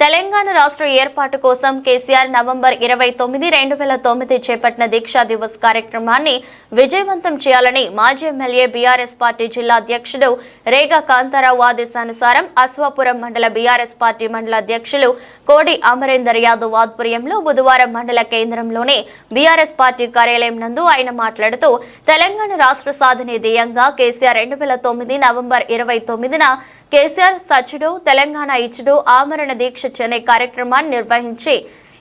Telangana రాష్ట్ర ఏర్పాటు కోసం కేసీఆర్ నవంబర్ ఇరవై తొమ్మిది రెండు వేల తొమ్మిది చేపట్టిన దీక్షా దివస్ కార్యక్రమాన్ని విజయవంతం చేయాలని మాజీ ఎమ్మెల్యే బీఆర్ఎస్ పార్టీ జిల్లా అధ్యక్షుడు రేగా కాంతారావు ఆదేశానుసారం అశ్వాపురం మండల బీఆర్ఎస్ పార్టీ మండల అధ్యక్షులు కోడి అమరేందర్ యాదవ్ ఆధ్వర్యంలో బుధవారం మండల కేంద్రంలోని బీఆర్ఎస్ పార్టీ కార్యాలయం నందు ఆయన మాట్లాడుతూ తెలంగాణ రాష్ట్ర సాధనే ధ్యేయంగా కేసీఆర్ రెండు వేల తొమ్మిది నవంబర్ ఇరవై తొమ్మిదిన కేసీఆర్ సచ్చుడు తెలంగాణ ఇచ్చుడు ఆమరణ దీక్ష అనే కార్యక్రమాన్ని నిర్వహించి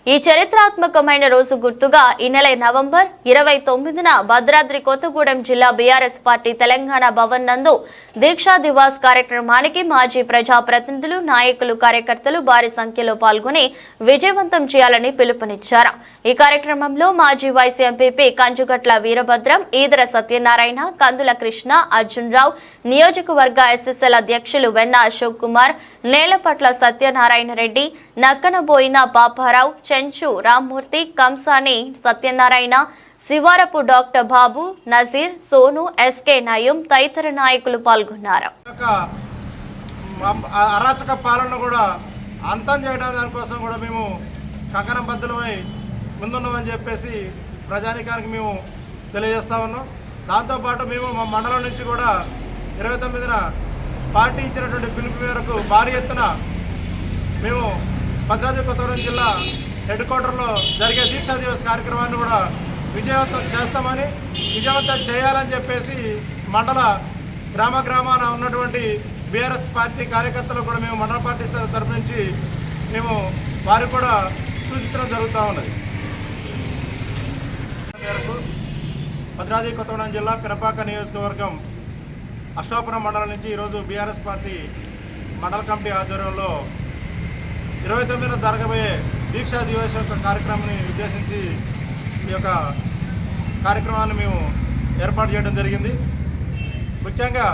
ఈ చరిత్రాత్మకమైన రోజు గుర్తుగా ఈ నెల నవంబర్ ఇరవై తొమ్మిదిన భద్రాద్రి కొత్తగూడెం జిల్లా బీఆర్ఎస్ పార్టీ తెలంగాణ భవన్ నందు దీక్షా దివాస్ కార్యక్రమానికి మాజీ ప్రజాప్రతినిధులు నాయకులు కార్యకర్తలు భారీ సంఖ్యలో పాల్గొని విజయవంతం చేయాలని పిలుపునిచ్చారు. ఈ కార్యక్రమంలో మాజీ వైస్ ఎంపీపీ కంజుగట్ల వీరభద్రం ఈదర సత్యనారాయణ కందుల కృష్ణ అర్జున్ రావు నియోజకవర్గ ఎస్ఎస్ఎల్ అధ్యక్షులు వెన్న అశోక్ కుమార్ నేలపట్ల సత్యనారాయణ రెడ్డి నక్కనబోయిన పాపారావు చెంచు రామ్మూర్తి కంసాని సత్యనారాయణ శివారపు డాక్టర్ బాబు నజీర్ సోను ఎస్కే నయం తదితర నాయకులు పాల్గొన్నారు. అరాచక పాలన కూడా అంతం చేయడం దానికోసం కూడా మేము కంకణం బద్దులమై ముందున్నామని చెప్పేసి ప్రజానికానికి మేము తెలియజేస్తా ఉన్నాం. దాంతోపాటు మేము మా మండలం నుంచి కూడా ఇరవై తొమ్మిదిన పార్టీ ఇచ్చినటువంటి పిలుపు మేరకు భారీ ఎత్తున మేము భద్రాద్రి కొత్తగూడెం జిల్లా హెడ్ క్వార్టర్లో జరిగే దీక్షా దివస్ కార్యక్రమాన్ని కూడా విజయవంతం చేస్తామని విజయవంతం చేయాలని చెప్పేసి మండల గ్రామ గ్రామాన ఉన్నటువంటి బీఆర్ఎస్ పార్టీ కార్యకర్తలు కూడా మేము మండల పార్టీ తరఫు నుంచి మేము వారికి కూడా సూచించడం జరుగుతూ ఉన్నది. మేరకు భద్రాద్రి కొత్తగూడెం జిల్లా పినపాక నియోజకవర్గం అశ్వాపురం మండలం నుంచి ఈరోజు బీఆర్ఎస్ పార్టీ మండల కమిటీ ఆధ్వర్యంలో ఇరవై తొమ్మిదిన జరగబోయే దీక్షా దివస్ యొక్క కార్యక్రమాన్ని ఉద్దేశించి ఈ యొక్క కార్యక్రమాన్ని మేము ఏర్పాటు చేయడం జరిగింది. ముఖ్యంగా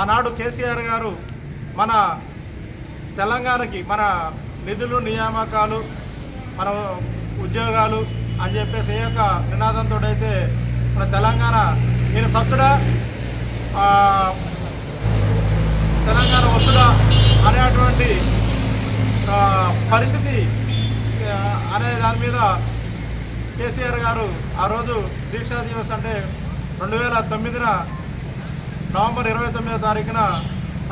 ఆనాడు కేసీఆర్ గారు మన తెలంగాణకి మన నిధులు నియామకాలు మన ఉద్యోగాలు అని చెప్పేసి ఏ యొక్క నినాదంతో అయితే మన తెలంగాణ నేను సచ్చుడా తెలంగాణ వస్తుడా అనేటువంటి పరిస్థితి అనే దాని మీద కేసీఆర్ గారు ఆ రోజు దీక్షా దివస్ అంటే రెండు వేల తొమ్మిదిన నవంబర్ ఇరవై తొమ్మిదో తారీఖున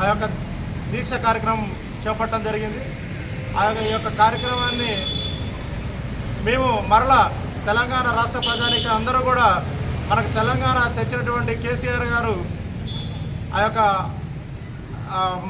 ఆ యొక్క దీక్ష కార్యక్రమం చేపట్టడం జరిగింది. ఆ యొక్క ఈ యొక్క కార్యక్రమాన్ని మేము మరలా తెలంగాణ రాష్ట్ర ప్రజానికి అందరూ కూడా మనకు తెలంగాణ తెచ్చినటువంటి కేసీఆర్ గారు ఆ యొక్క